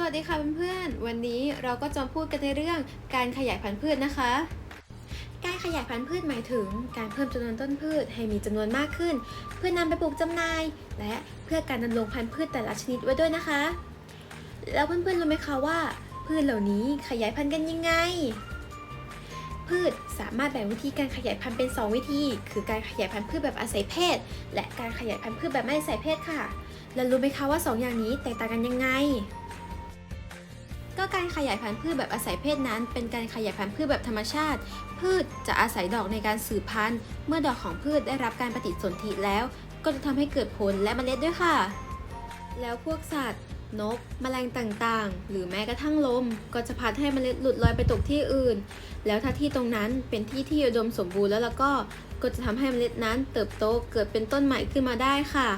สวัสดีค่ะเพื่อนๆ วันนี้เราก็จะมาพูดกันในเรื่องการขยายพันธุ์พืชนะคะ การขยายพันธุ์พืชหมายถึง การเพิ่มจำนวนต้นพืชให้มีจำนวนมากขึ้น เพื่อนำไปปลูกจำหน่าย และเพื่อการดำรงพันธุ์พืชแต่ละชนิดไว้ด้วยนะคะ แล้วเพื่อนๆรู้ไหมคะว่า พืชเหล่านี้ขยายพันธุ์กันยังไง พืชสามารถแบ่งวิธีการขยายพันธุ์เป็น 2 วิธี คือการขยายพันธุ์พืชแบบอาศัยเพศ และการขยายพันธุ์พืชแบบไม่อาศัยเพศค่ะ แล้วรู้ไหมคะว่า 2 อย่างนี้แตกต่างกันยังไง ก็การขยายพันธุ์พืชแบบอาศัยเพศนั้น เป็นการขยายพันธุ์พืชแบบธรรมชาติ พืชจะอาศัยดอกในการสืบพันธุ์ เมื่อดอกของพืชได้รับการปฏิสนธิแล้ว ก็จะทำให้เกิดผลและเมล็ดด้วยค่ะ แล้วพวกสัตว์ นก แมลงต่างๆ หรือแม้กระทั่งลม ก็จะพัดให้เมล็ดหลุดลอยไปตกที่อื่น แล้วถ้าที่ตรงนั้นเป็นที่ที่อุดมสมบูรณ์แล้วแล้วก็ก็จะทำให้เมล็ดนั้นเติบโตเกิดเป็นต้นใหม่ขึ้นมาได้ค่ะ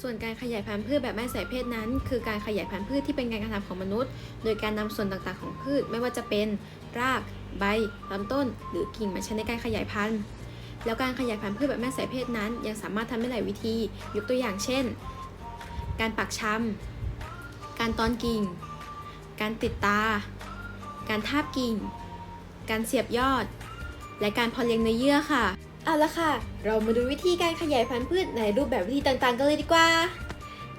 ส่วนการขยายพันธุ์พืชแบบไม่ใส่เพศนั้น คือการขยายพันธุ์พืชที่เป็นการกระทำของมนุษย์ โดยการนำส่วนต่างๆของพืช ไม่ว่าจะเป็นราก ใบลำต้น หรือกิ่งมาใช้ในการขยายพันธุ์แล้วการขยายพันธุ์พืชแบบไม่ใส่เพศนั้น ยังสามารถทำได้หลายวิธี ยกตัวอย่างเช่น การปักชำการตอนกิ่ง การติดตา การทาบกิ่ง การเสียบยอด และการพอเลี้ยงเนื้อเยื่อค่ะ เอาละค่ะ เรามาดูวิธีการขยายพันธุ์พืชในรูปแบบวิธีต่างๆ กันเลยดีกว่า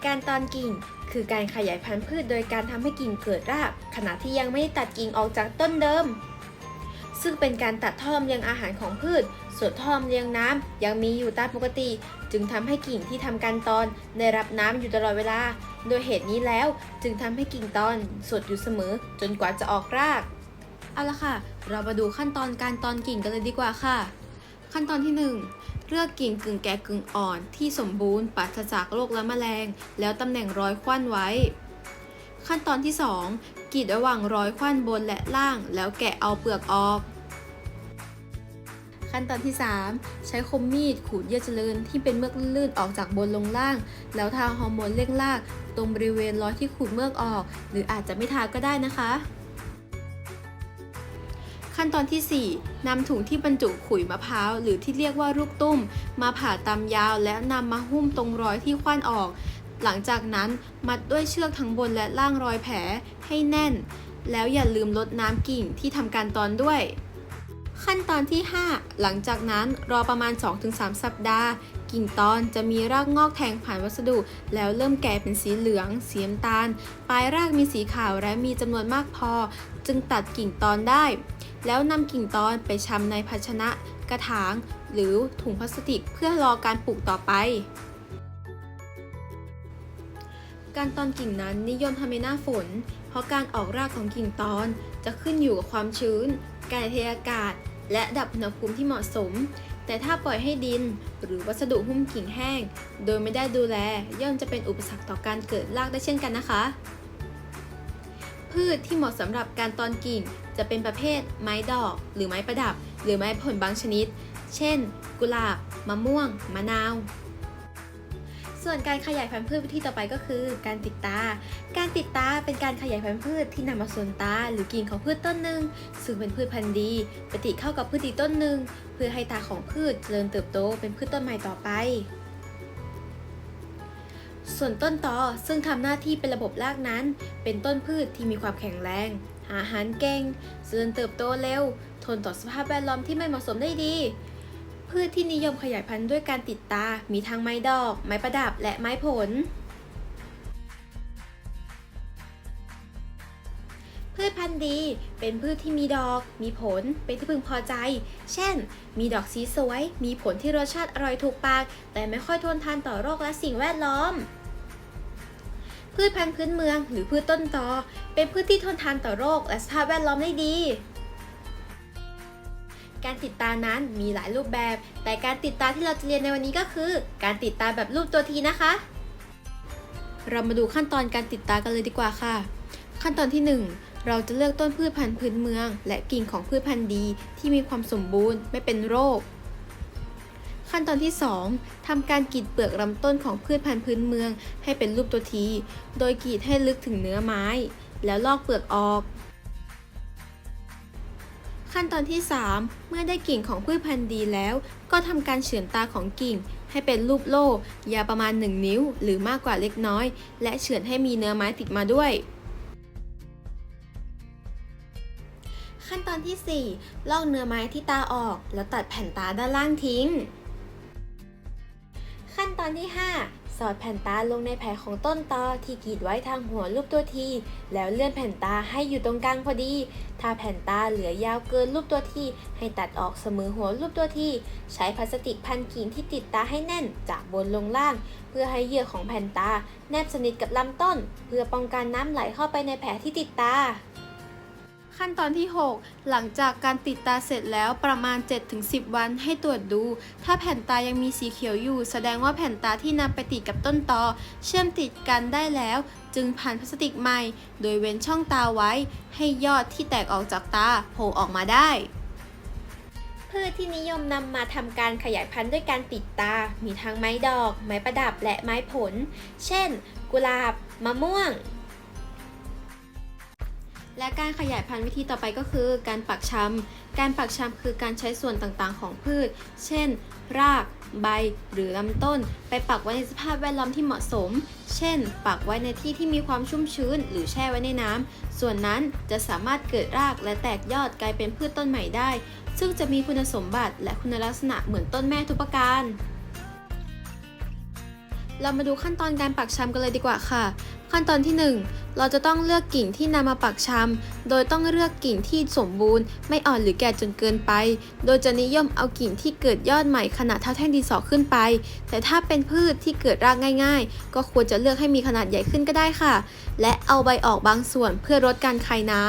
การตอนกิ่ง คือการขยายพันธุ์พืชโดยการทำให้กิ่งเกิดราก ขณะที่ยังไม่ได้ตัดกิ่งออกจากต้นเดิม ซึ่งเป็นการตัดท่อลำเลียงอาหารของพืช ส่วนท่อลำเลียงน้ำยังมีอยู่ตามปกติ จึงทำให้กิ่งที่ทำการตอนได้รับน้ำอยู่ตลอดเวลา โดยเหตุนี้แล้วจึงทำให้กิ่งตอนสดอยู่เสมอ จนกว่าจะออกราก เอาละค่ะ เรามาดูขั้นตอนการตอนกิ่งกันเลยดีกว่าค่ะ ขั้นตอนที่ 1 เลือกกิ่งกึ่งแก่กึ่งอ่อนที่สมบูรณ์ปราศจากโรคและแมลง แล้วตำแหน่งร้อยควันไว้ ขั้นตอนที่ 2กรีดระหว่างร้อยควันบนและล่าง แล้วแกะเอาเปลือกออก ขั้นตอนที่ 3 ใช้คมมีดขูดเยื่อเจริญที่เป็นเมือกลื่นๆออกจากบนลงล่าง แล้วทาฮอร์โมนเร่งราก ตรงบริเวณรอยที่ขูดเมือกออก หรืออาจจะไม่ทาก็ได้นะคะ ขั้นตอนที่ 4นำถุงที่บรรจุขุยมะพร้าว หรือที่เรียกว่าลูกตุ้ม มาผ่าตามยาว และนำมาหุ้มตรงรอยที่คว้านออก หลังจากนั้นมัดด้วยเชือกทั้งบนและล่างรอยแผลให้แน่น แล้วอย่าลืมลดน้ำกิ่งที่ทำการตอนด้วยขั้นตอนที่ 5 หลังจากนั้นรอประมาณ 2-3 สัปดาห์ กิ่งตอนจะมีรากงอกแทงผ่านวัสดุ แล้วเริ่มแก่เป็นสีเหลือง สีน้ำตาล ปลายรากมีสีขาวและมีจำนวนมากพอ จึงตัดกิ่งตอนได้ แล้วนำกิ่งตอนไปชำในภาชนะ กระถาง หรือถุงพลาสติกเพื่อรอการปลูกต่อไป การตอนกิ่งนั้นนิยมทำในหน้าฝน เพราะการออกรากของกิ่งตอนจะขึ้นอยู่กับความชื้น การเทอากาศ และดับอุณหภูมิที่เหมาะสม แต่ถ้าปล่อยให้ดินหรือวัสดุหุ้มกิ่งแห้ง โดยไม่ได้ดูแลย่อมจะเป็นอุปสรรคต่อการเกิดรากได้เช่นกันนะคะ พืชที่เหมาะสำหรับการตอนกิ่ง จะเป็นประเภทไม้ดอก หรือไม้ประดับ หรือไม้ผลบางชนิด เช่น กุหลาบ มะม่วง มะนาว ส่วนการขยายพันธุ์พืชวิธีต่อไปก็คือ การติดตา การติดตาเป็นการขยายพันธุ์พืชที่นำมาส่วนตาหรือกิ่งของพืชต้นหนึ่งซึ่งเป็นพืชพันธุ์ดีปฏิเข้ากับพืชอีกต้นหนึ่งเพื่อให้ตาของพืชเจริญเติบโตเป็นพืชต้นใหม่ต่อไป ส่วนต้นตอซึ่งทำหน้าที่เป็นระบบรากนั้น เป็นต้นพืชที่มีความแข็งแรง หาอาหารเก่งเจริญเติบโตเร็ว ทนต่อสภาพแวดล้อมที่ไม่เหมาะสมได้ดี พืชที่นิยมขยายพันธุ์ด้วยการติดตา มีทั้งไม้ดอก ไม้ประดับ และไม้ผล พืชพันธุ์ดี เป็นพืชที่มีดอก มีผล เป็นที่พึงพอใจ เช่น มีดอกสีสวย มีผลที่รสชาติอร่อยถูกปาก แต่ไม่ค่อยทนทานต่อโรคและสิ่งแวดล้อม พืชพันธุ์พื้นเมืองหรือพืชต้นตอ เป็นพืชที่ทนทานต่อโรคและสภาพแวดล้อมได้ดี การติดตานั้นมีหลายรูปแบบ แต่การติดตาที่เราจะเรียนในวันนี้ก็คือ การติดตาแบบรูปตัวทีนะคะ เรามาดูขั้นตอนการติดตากันเลยดีกว่าค่ะ ขั้นตอนที่ 1เราจะเลือกต้นพืชพันธุ์พื้นเมือง และกิ่งของพืชพันธุ์ดีที่มีความสมบูรณ์ไม่เป็นโรค ขั้นตอนที่ 2ทำการกรีดเปลือกลำต้นของพืชพันธุ์พื้นเมืองให้เป็นรูปตัวที โดยกรีดให้ลึกถึงเนื้อไม้ แล้วลอกเปลือกออก ขั้นตอนที่ 3 เมื่อได้กิ่งของพืชพันธุ์ดีแล้ว ก็ทำการเฉือนตาของกิ่ง ให้เป็นรูปโล่ยาวประมาณ 1 นิ้ว หรือมากกว่าเล็กน้อย และเฉือนให้มีเนื้อไม้ติดมาด้วยขั้นตอนที่ 4 ลอกเนื้อไม้ที่ตาออก แล้วตัดแผ่นตาด้านล่างทิ้ง ขั้นตอนที่ 5 สอดแผ่นตาลงในแผลของต้นตอที่กรีดไว้ทางหัวรูปตัวที แล้วเลื่อนแผ่นตาให้อยู่ตรงกลางพอดี ถ้าแผ่นตาเหลือยาวเกินรูปตัวทีให้ตัดออกเสมอหัวรูปตัวทีใช้พลาสติกพันกิ่งที่ติดตาให้แน่นจากบนลงล่าง เพื่อให้เหยื่อของแผ่นตา แนบสนิทกับลำต้น เพื่อป้องกันน้ำไหลเข้าไปในแผลที่ติดตา ขั้นตอนที่ 6 หลังจากการติดตาเสร็จแล้วประมาณ 7-10 วันให้ตรวจดู ถ้าแผ่นตายังมีสีเขียวอยู่ แสดงว่าแผ่นตาที่นำไปติดกับต้นตอ เชื่อมติดกันได้แล้ว จึงผ่านพลาสติกใหม่ โดยเว้นช่องตาไว้ ให้ยอดที่แตกออกจากตาโผล่ออกมาได้พืชที่นิยมนำมาทำการขยายพันธุ์ด้วยการติดตา มีทั้งไม้ดอก ไม้ประดับ และไม้ผล เช่น กุหลาบ มะม่วง และการขยายพันธุ์วิธีต่อไปก็คือ การปักชำ การปักชำคือการใช้ส่วนต่างๆ ของพืช เช่น ราก ใบ หรือลำต้น ไปปักไว้ในสภาพแวดล้อมที่เหมาะสม เช่น ปักไว้ในที่ที่มีความชุ่มชื้น หรือแช่ไว้ในน้ำ ส่วนนั้นจะสามารถเกิดรากและแตกยอดกลายเป็นพืชต้นใหม่ได้ ซึ่งจะมีคุณสมบัติและคุณลักษณะเหมือนต้นแม่ทุกประการ เรามาดูขั้นตอนการปักชำกันเลยดีกว่าค่ะ ขั้นตอนที่ 1 เราจะต้องเลือกกิ่งที่นำมาปักชำโดยต้องเลือกกิ่งที่สมบูรณ์ ไม่อ่อนหรือแก่จนเกินไป โดยจะนิยมเอากิ่งที่เกิดยอดใหม่ขนาดเท่าแท่งดินสอขึ้นไป แต่ถ้าเป็นพืชที่เกิดรากง่าย ๆ ก็ควรจะเลือกให้มีขนาดใหญ่ขึ้นก็ได้ค่ะ และเอาใบออกบางส่วนเพื่อลดการคายน้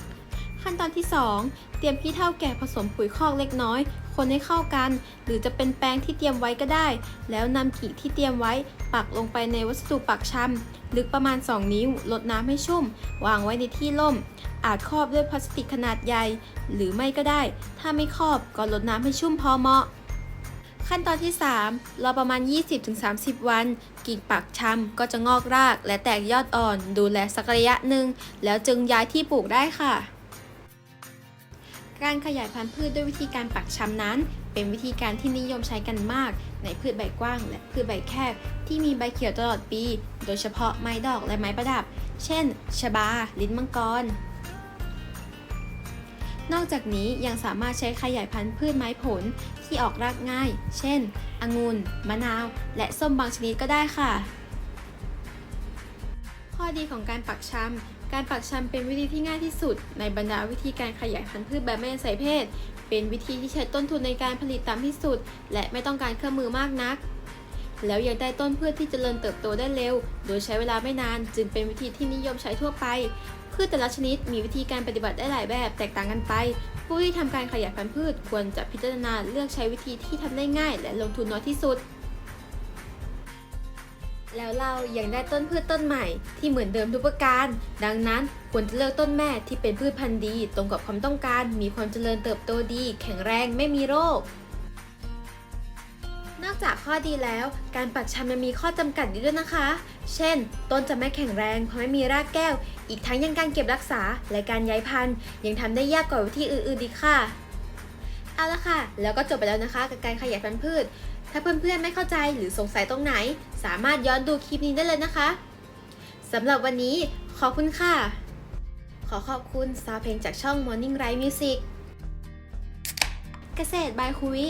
ำขั้นตอนที่ 2 เตรียมขี้เถ้าแก่ผสมปุ๋ยคอกเล็กน้อย คนให้เข้ากัน หรือจะเป็นแป้งที่เตรียมไว้ก็ได้ แล้วนำกิ่งที่เตรียมไว้ปักลงไปในวัสดุปักชำลึกประมาณ 2 นิ้วลดน้ำให้ชุ่ม วางไว้ในที่ร่ม อาจครอบด้วยพลาสติกขนาดใหญ่ หรือไม่ก็ได้ ถ้าไม่ครอบก็ลดน้ำให้ชุ่มพอเหมาะ ขั้นตอนที่ 3 รอประมาณ 20-30 วัน กิ่งปักชำก็จะงอกรากและแตกยอดอ่อน ดูแลสักระยะหนึ่ง แล้วจึงย้ายที่ปลูกได้ค่ะ การขยายพันธุ์พืชด้วยวิธีการปักชำนั้น เป็นวิธีการที่นิยมใช้กันมาก ในพืชใบกว้าง และพืชใบแคบ ที่มีใบเขียวตลอดปี โดยเฉพาะไม้ดอกและไม้ประดับ เช่น ชบา ลิ้นมังกร นอกจากนี้ยังสามารถใช้ขยายพันธุ์พืชไม้ผลที่ออกรากง่าย เช่น องุ่น มะนาว และส้มบางชนิดก็ได้ค่ะ ข้อดีของการปักชำ การปักชำเป็นวิธีที่ง่ายที่สุด ในบรรดาวิธีการขยายพันธุ์พืชแบบไม่อาศัยเพศ เป็นวิธีที่ใช้ต้นทุนในการผลิตต่ำที่สุด และไม่ต้องการเครื่องมือมากนัก แล้วยังได้ต้นพืชที่เจริญเติบโตได้เร็ว โดยใช้เวลาไม่นาน จึงเป็นวิธีที่นิยมใช้ทั่วไป พืชแต่ละชนิดมีวิธีการปฏิบัติได้หลายแบบแตกต่างกันไป ผู้ที่ทำการขยายพันธุ์พืชควรจะพิจารณาเลือกใช้วิธีที่ทำได้ง่าย และลงทุนน้อยที่สุด แล้วเรายังได้ต้นพืชต้นใหม่ที่เหมือนเดิมทุกประการ ดังนั้นควรจะเลือกต้นแม่ที่เป็นพืชพันธุ์ดี ตรงกับความต้องการ มีความเจริญเติบโตดี แข็งแรงไม่มีโรค นอกจากข้อดีแล้ว การปักชำยังมีข้อจำกัดอยู่ด้วยนะคะ เช่น ต้นจะไม่แข็งแรงเพราะไม่มีรากแก้ว อีกทั้งยังการเก็บรักษาและการย้ายพันธุ์ ยังทำได้ยากกว่าวิธีอื่นๆดีค่ะ เอาละค่ะ แล้วก็จบไปแล้วนะคะกับการขยายพันธุ์พืช ถ้าเพื่อนๆไม่เข้าใจหรือสงสัยตรงไหน สามารถย้อนดูคลิปนี้ได้เลยนะคะสำหรับวันนี้ขอบคุณค่ะ ขอขอบคุณซาวเพลงจากช่อง Morning Rise Music เกษตรบายคุวิ